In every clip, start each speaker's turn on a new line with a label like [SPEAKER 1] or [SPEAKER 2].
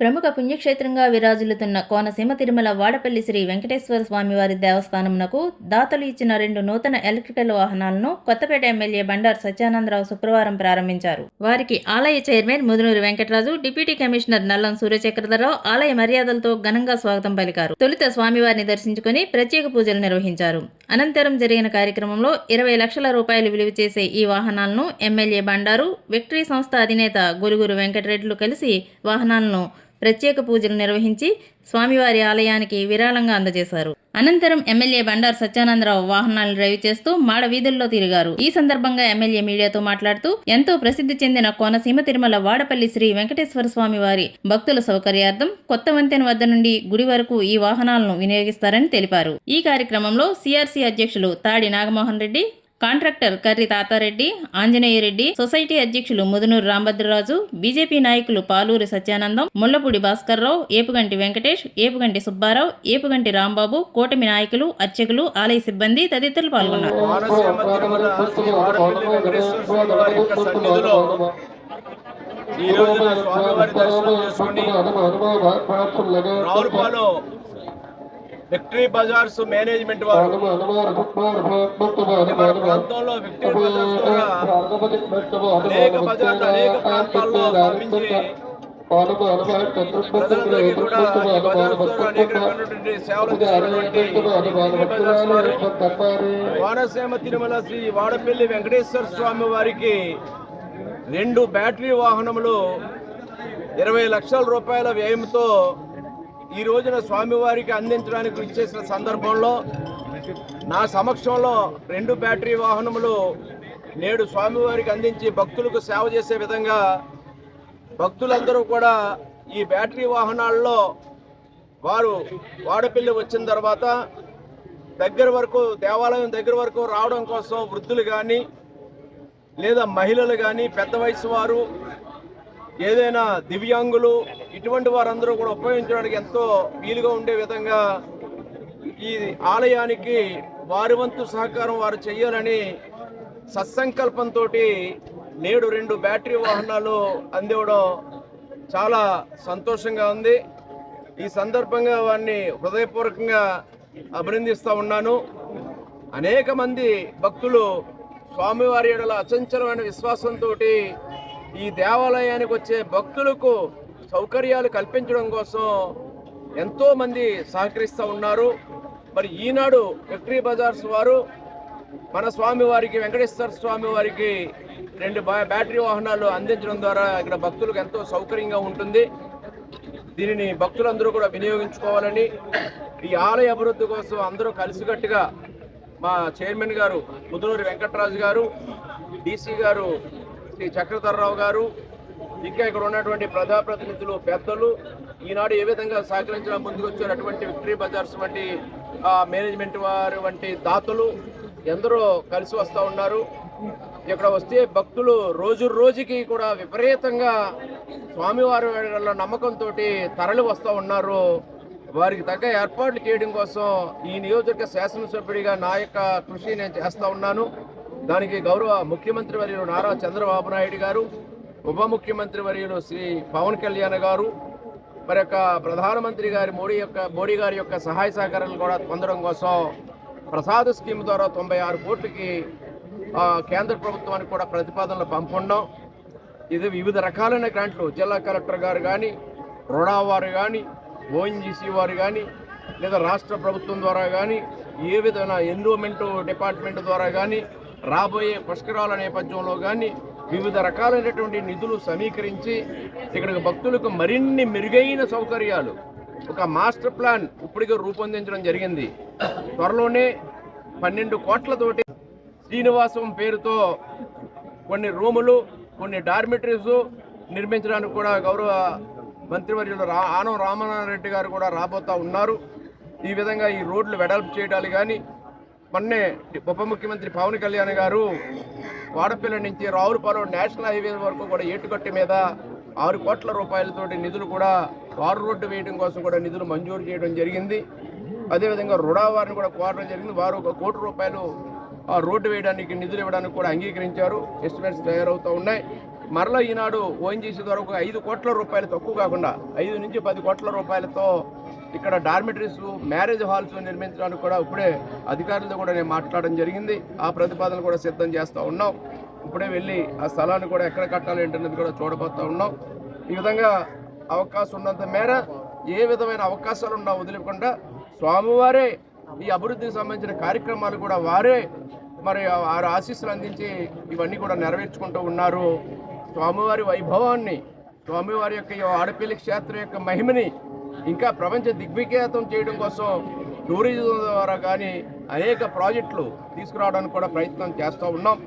[SPEAKER 1] ప్రముఖ పుణ్యక్షేత్రంగా విరాజిల్లుతున్న కోనసీమ తిరుమల వాడపల్లి శ్రీ వెంకటేశ్వర స్వామివారి దేవస్థానమునకు దాతలు ఇచ్చిన రెండు నూతన ఎలక్ట్రికల్ వాహనాలను కొత్తపేట ఎమ్మెల్యే బండారు సత్యానందరావు శుక్రవారం ప్రారంభించారు. వారికి ఆలయ chairman Mudunuru Venkataraju deputy commissioner Nallam Suryachakradhararao ఆలయ మర్యాదలతో ఘనంగా స్వాగతం పలికారు. తొలుత స్వామివారిని దర్శించుకుని ప్రత్యేక పూజలు నిర్వహించారు. అనంతరం జరిగిన కార్యక్రమంలో ఇరవై లక్షల రూపాయలు విలువ చేసే ఈ వాహనాలను ఎమ్మెల్యే బండారు విక్టరీ సంస్థ అధినేత గురుగురు వెంకటరెడ్డిలు కలిసి వాహనాలను ప్రత్యేక పూజలు నిర్వహించి స్వామివారి ఆలయానికి విరాళంగా అందజేశారు. అనంతరం ఎమ్మెల్యే బండారు సత్యానందరావు వాహనాలను డ్రైవ్ చేస్తూ మాడ వీధుల్లో తిరిగారు. ఈ సందర్భంగా ఎమ్మెల్యే మీడియాతో మాట్లాడుతూ ఎంతో ప్రసిద్ధి చెందిన కోనసీమ తిరుమల వాడపల్లి శ్రీ వెంకటేశ్వర స్వామి వారి భక్తుల సౌకర్యార్థం కొత్త వంతెన వద్ద నుండి గుడి వరకు ఈ వాహనాలను వినియోగిస్తారని తెలిపారు. ఈ కార్యక్రమంలో సిఆర్సీ అధ్యక్షులు తాడి నాగమోహన్ రెడ్డి కాంట్రాక్టర్ కర్రి తాతారెడ్డి ఆంజనేయరెడ్డి సొసైటీ అధ్యక్షులు ముదునూరు రాంభద్రరాజు బీజేపీ నాయకులు పాలూరి సత్యానందం ముల్లపూడి భాస్కర్రావు ఏపుగంటి వెంకటేష్ ఏపుగంటి సుబ్బారావు ఏపుగంటి రాంబాబు కూటమి నాయకులు అర్చకులు ఆలయ సిబ్బంది తదితరులు పాల్గొన్నారు.
[SPEAKER 2] ఈ రోజున స్వామివారి దర్శనం చేసుకుని రావులపాలో విక్టరీ బజార్స్ మేనేజ్మెంట్ వారు. మన ప్రాంతంలో విక్టరీ బజార్స్ ద్వారా అనేక బజార్లు అనేక ప్రాంతాల్లో స్థాపించి ప్రజలందరికీ కూడా ఈ బజార్స్ ద్వారా అనేక రకమైనటువంటి సేవలు చేసినటువంటి విక్టరీ బజార్స్ వారు. కోనసీమ తిరుమల శ్రీ వాడపల్లి వెంకటేశ్వర స్వామి వారికి రెండు బ్యాటరీ వాహనములు ఇరవై లక్షల రూపాయల వ్యయంతో ఈ రోజున స్వామివారికి అందించడానికి ఇచ్చేసిన సందర్భంలో నా సమక్షంలో రెండు బ్యాటరీ వాహనములు నేడు స్వామివారికి అందించి భక్తులకు సేవ చేసే విధంగా భక్తులందరూ కూడా ఈ బ్యాటరీ వాహనాల్లో వారు వాడపల్లి వచ్చిన తర్వాత దగ్గర వరకు దేవాలయం దగ్గర వరకు రావడం కోసం వృద్ధులు కానీ లేదా మహిళలు కానీ పెద్ద వయసు వారు ఏదైనా దివ్యాంగులు ఇటువంటి వారందరూ కూడా ఉపయోగించడానికి ఎంతో వీలుగా ఉండే విధంగా ఈ ఆలయానికి వారి వంతు సహకారం వారు చేయాలని సత్సంకల్పంతో నేడు రెండు బ్యాటరీ వాహనాలు అందివ్వడం చాలా సంతోషంగా ఉంది. ఈ సందర్భంగా వారిని హృదయపూర్వకంగా అభినందిస్తూ ఉన్నాను. అనేక మంది భక్తులు స్వామివారి ఎడల అచంచలమైన విశ్వాసంతో ఈ దేవాలయానికి వచ్చే భక్తులకు సౌకర్యాలు కల్పించడం కోసం ఎంతోమంది సహకరిస్తూ ఉన్నారు. మరి ఈనాడు విక్టరీ బజార్స్ వారు మన స్వామివారికి వెంకటేశ్వర స్వామి వారికి రెండు బ్యాటరీ వాహనాలు అందించడం ద్వారా ఇక్కడ భక్తులకు ఎంతో సౌకర్యంగా ఉంటుంది. దీనిని భక్తులందరూ కూడా వినియోగించుకోవాలని ఈ ఆలయ అభివృద్ధి కోసం అందరూ కలిసికట్టుగా మా చైర్మన్ గారు ముదునూరి వెంకటరాజు గారు డీసీ గారు శ్రీ చక్రధరరావు గారు ఇంకా ఇక్కడ ఉన్నటువంటి ప్రజాప్రతినిధులు పెద్దలు ఈనాడు ఏ విధంగా సహకరించడం ముందుకు వచ్చారటువంటి విక్టరీ బజార్స్ వంటి మేనేజ్మెంట్ వారు వంటి దాతలు ఎందరో కలిసి వస్తూ ఉన్నారు. ఇక్కడ వస్తే భక్తులు రోజు రోజుకి కూడా విపరీతంగా స్వామివారి నమ్మకంతో తరలి వస్తూ ఉన్నారు. వారికి తగ్గ ఏర్పాట్లు చేయడం కోసం ఈ నియోజకవర్గ శాసనసభ్యుడిగా నా యొక్క కృషి నేను చేస్తూ ఉన్నాను. దానికి గౌరవ ముఖ్యమంత్రి వర్యులు నారా చంద్రబాబు నాయుడు గారు ఉప ముఖ్యమంత్రి వర్యులు శ్రీ పవన్ కళ్యాణ్ గారు మరి యొక్క ప్రధానమంత్రి గారి మోడీ యొక్క మోడీ గారి యొక్క సహాయ సహకారాలు కూడా పొందడం కోసం ప్రసాద్ స్కీమ్ ద్వారా తొంభై ఆరు కోట్లకి కేంద్ర ప్రభుత్వానికి కూడా ప్రతిపాదనలు పంపడం ఇది వివిధ రకాలైన గ్రాంట్లు జిల్లా కలెక్టర్ గారు కానీ రుడా వారు కానీ ఓఎన్జీసీ వారు కానీ లేదా రాష్ట్ర ప్రభుత్వం ద్వారా కానీ ఏ విధమైన ఎన్విరాన్మెంట్ డిపార్ట్మెంట్ ద్వారా కానీ రాబోయే పుష్కరాల నేపథ్యంలో కానీ వివిధ రకాలైనటువంటి నిధులు సమీకరించి ఇక్కడికి భక్తులకు మరిన్ని మెరుగైన సౌకర్యాలు. ఒక మాస్టర్ ప్లాన్ ఇప్పటికే రూపొందించడం జరిగింది. త్వరలోనే పన్నెండు కోట్లతోటి శ్రీనివాసం పేరుతో కొన్ని రూములు కొన్ని డార్మిటరీస్ నిర్మించడానికి కూడా గౌరవ మంత్రివర్యులు రా ఆనం రామనారెడ్డి గారు కూడా రాబోతా ఉన్నారు. ఈ విధంగా ఈ రోడ్లు వెడల్పు చేయడాలు కానీ మొన్నే ఉప ముఖ్యమంత్రి పవన్ కళ్యాణ్ గారు వాడపల్లి నుంచి రావులపాలెం నేషనల్ హైవే వరకు కూడా ఏటుకట్టు మీద ఆరు కోట్ల రూపాయలతోటి నిధులు కూడా వారు రోడ్డు వేయడం కోసం కూడా నిధులు మంజూరు చేయడం జరిగింది. అదేవిధంగా రుడావారిని కూడా కోరడం జరిగింది. వారు ఒక కోటి రూపాయలు ఆ రోడ్డు వేయడానికి నిధులు ఇవ్వడానికి కూడా అంగీకరించారు. ఎస్టిమేట్స్ తయారవుతూ ఉన్నాయి. మరలా ఈనాడు ఓఎన్జీసీ ద్వారా ఒక ఐదు కోట్ల రూపాయలు తక్కువ కాకుండా ఐదు నుంచి పది కోట్ల రూపాయలతో ఇక్కడ డార్మిటరీస్ మ్యారేజ్ హాల్స్ నిర్మించడానికి కూడా ఇప్పుడే అధికారులతో కూడా నేను మాట్లాడడం జరిగింది. ఆ ప్రతిపాదన కూడా సిద్ధం చేస్తూ ఉన్నాం. ఇప్పుడే వెళ్ళి ఆ స్థలాన్ని కూడా ఎక్కడ కట్టాలి ఏంటనేది కూడా చూడబోతూ ఉన్నాం. ఈ విధంగా అవకాశం ఉన్నంత మేర ఏ విధమైన అవకాశాలు ఉన్నా వదిలేకుండా స్వామివారే ఈ అభివృద్ధికి సంబంధించిన కార్యక్రమాలు కూడా వారే మరి వారు ఆశీస్సులు అందించి ఇవన్నీ కూడా నెరవేర్చుకుంటూ ఉన్నారు. స్వామివారి వైభవాన్ని స్వామివారి యొక్క ఈ ఆడపల్లి క్షేత్రం యొక్క మహిమని ఇంకా ప్రపంచ దిగ్విఖ్యాతం చేయడం కోసం టూరిజం ద్వారా కానీ అనేక ప్రాజెక్టులు తీసుకురావడానికి కూడా ప్రయత్నం చేస్తూ ఉన్నాం.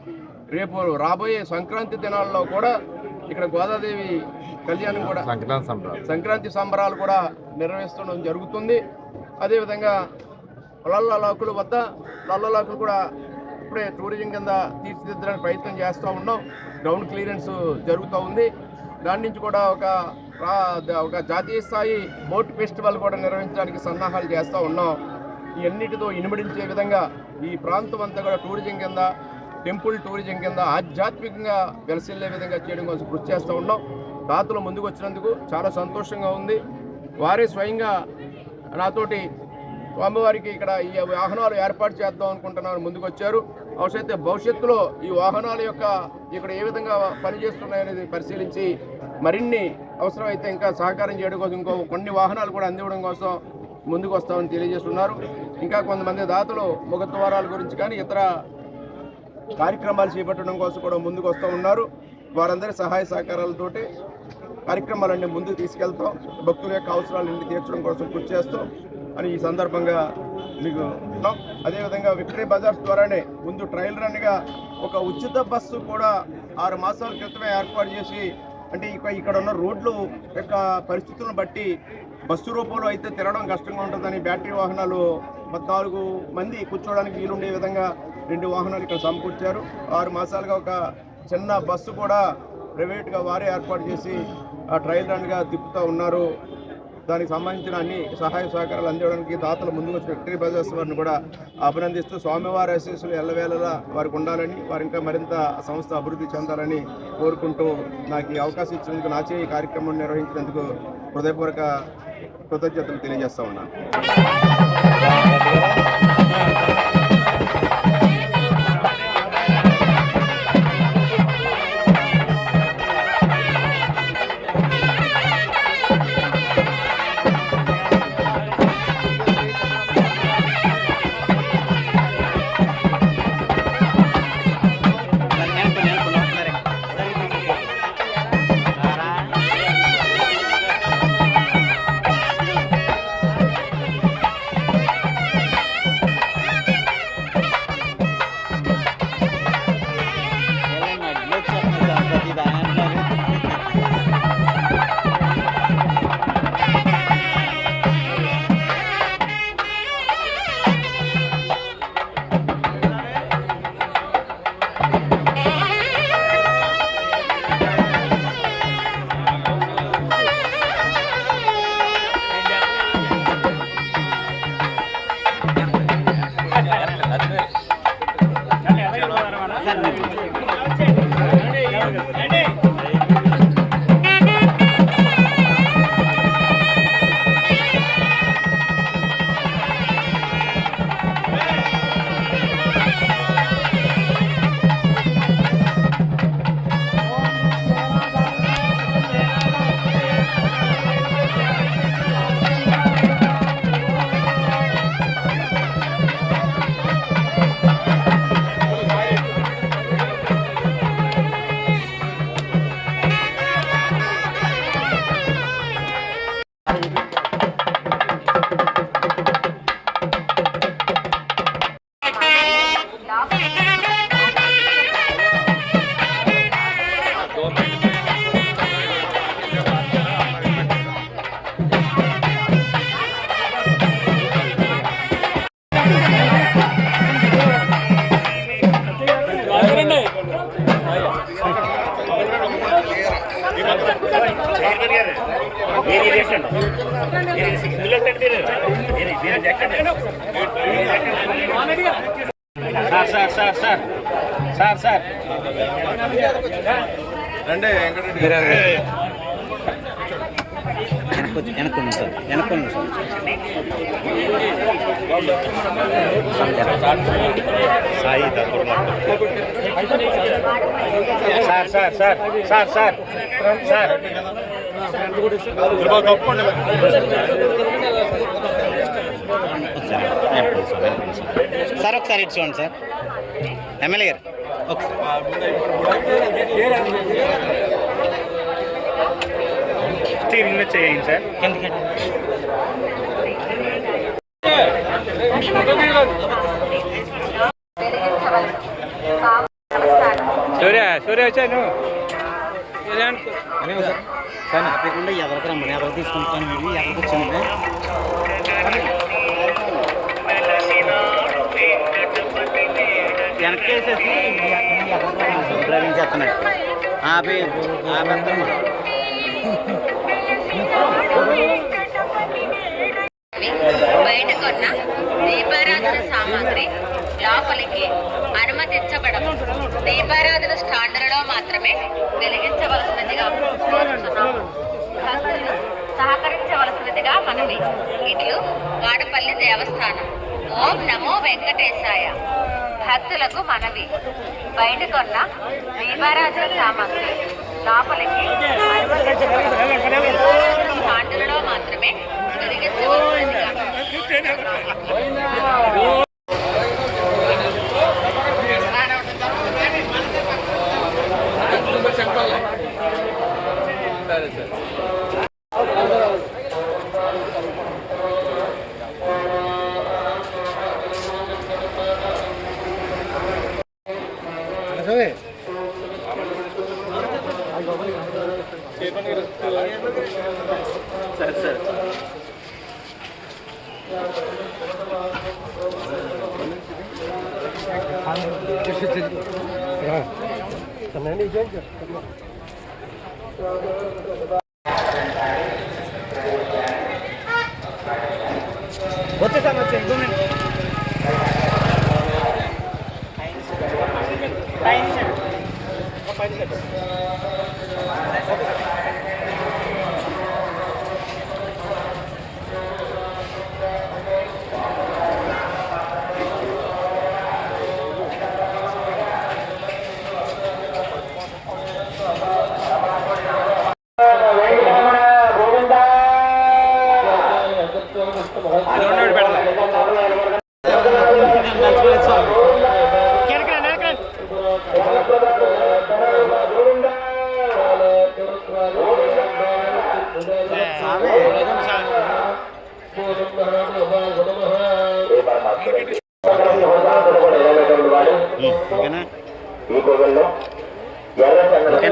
[SPEAKER 2] రేపు రాబోయే సంక్రాంతి దినాల్లో కూడా ఇక్కడ గోదాదేవి కళ్యాణం కూడా
[SPEAKER 3] సంక్రాంతి సంబరాలు.
[SPEAKER 2] సంక్రాంతి సంబరాలు కూడా నిర్వహిస్తడం జరుగుతుంది. అదేవిధంగా లల్లలాకుల వద్ద లల్లలాకులు కూడా ఇప్పుడే టూరిజం కింద తీర్చిదిద్దడానికి ప్రయత్నం చేస్తూ ఉన్నాం. గ్రౌండ్ క్లియరెన్స్ జరుగుతూ ఉంది. దాని నుంచి కూడా ఒక ఒక జాతీయ స్థాయి బోట్ ఫెస్టివల్ కూడా నిర్వహించడానికి సన్నాహాలు చేస్తూ ఉన్నాం. ఇవన్నిటితో ఇనుమడించే విధంగా ఈ ప్రాంతం అంతా కూడా టూరిజం కింద టెంపుల్ టూరిజం కింద ఆధ్యాత్మికంగా వెలసిల్లే విధంగా చేయడం కోసం కృషి చేస్తూ ఉన్నాం. దాతలు ముందుకు వచ్చినందుకు చాలా సంతోషంగా ఉంది. వారే స్వయంగా నాతోటి స్వామివారికి ఇక్కడ ఈ వాహనాలు ఏర్పాటు చేద్దాం అనుకుంటున్నారు ముందుకు వచ్చారు. అవసరమైతే భవిష్యత్తులో ఈ వాహనాల యొక్క ఇక్కడ ఏ విధంగా పనిచేస్తున్నాయనేది పరిశీలించి మరిన్ని అవసరమైతే ఇంకా సహకారం చేయడం కోసం ఇంకో కొన్ని వాహనాలు కూడా అందివ్వడం కోసం ముందుకు వస్తామని తెలియజేస్తున్నారు. ఇంకా కొంతమంది దాతలు ముఖద్వారాల గురించి కానీ ఇతర కార్యక్రమాలు చేపట్టడం కోసం కూడా ముందుకు వస్తూ ఉన్నారు. వారందరి సహాయ సహకారాలతోటి కార్యక్రమాలన్నీ ముందుకు తీసుకెళ్తాం. భక్తుల యొక్క అవసరాలన్నీ తీర్చడం కోసం కృషి చేస్తాం అని ఈ సందర్భంగా మీకు అదేవిధంగా విక్టరీ బజార్స్ ద్వారానే ముందు ట్రయల్ రన్గా ఒక ఉచిత బస్సు కూడా ఆరు మాసాల క్రితమే ఏర్పాటు చేసి అంటే ఇక ఇక్కడ ఉన్న రోడ్లు యొక్క పరిస్థితులను బట్టి బస్సు రూపంలో అయితే తిరగడం కష్టంగా ఉంటుందని బ్యాటరీ వాహనాలు పద్నాలుగు మంది కూర్చోవడానికి వీలుండే విధంగా రెండు వాహనాలు ఇక్కడ సమకూర్చారు. ఆరు మాసాలుగా ఒక చిన్న బస్సు కూడా ప్రైవేట్గా వారే ఏర్పాటు చేసి ఆ ట్రయల్ రన్గా తిప్పుతూ ఉన్నారు. దానికి సంబంధించిన అన్ని సహాయ సహకారాలు అందించడానికి దాతలు ముందుకు వచ్చిన విక్టరీ బజార్స్ వారిని కూడా అభినందిస్తూ స్వామివారి ఆశీస్సులు ఎల్లవేళలా వారికి ఉండాలని వారి ఇంకా మరింత సంస్థ అభివృద్ధి చెందాలని కోరుకుంటూ నాకు ఈ అవకాశం ఇచ్చినందుకు నాచే ఈ కార్యక్రమం నిర్వహించినందుకు హృదయపూర్వక కృతజ్ఞతలు తెలియజేస్తా ఉన్నాను.
[SPEAKER 4] Sir sir sir sir sir sir
[SPEAKER 2] రండి
[SPEAKER 3] కొంచెం వెనక్కుంది sir వెనక్కుంది sir Sai sir sir sir sir sir sir sir ఒకసారి ఇటు చూడండి సార్. ఎమ్మెల్యే గారు ఒకసారి. స్టీరింగ్ చేయండి సార్. కిందకి సూర్య సూర్య వచ్చాను. కానీ తప్పకుండా ఎవరికి రమ్మని ఎవరు తీసుకుంటాను మీరు ఎవరికి వచ్చింది వెనక్కి వేసేసి డ్రైవింగ్ చేస్తున్నాడు ఆపి ఆపేస్తాను
[SPEAKER 4] బయట కొన్నా దీపారాధన సామాగ్రి లోపలికి అనుమతించబడదు. దీపారాధన స్టాండర్డ్లో మాత్రమే వెలిగించవలసినదిగా భక్తులు సహకరించవలసినదిగా మనవి. ఇట్లు వాడపల్లి దేవస్థానం. ఓం నమో వెంకటేశాయ. భక్తులకు మనవి. బయట కొన్న దీపారాధన సామాగ్రి లోపలికి అనుమతించబడదు.
[SPEAKER 3] হবে Tamam. Tamam. Tamam.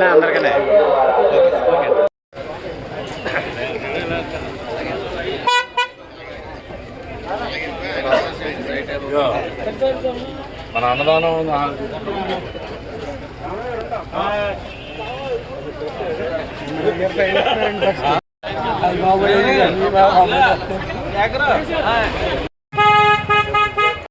[SPEAKER 3] ఓకేనా అందరికనే. ఓకే
[SPEAKER 2] మన అన్నదానం
[SPEAKER 3] బాబు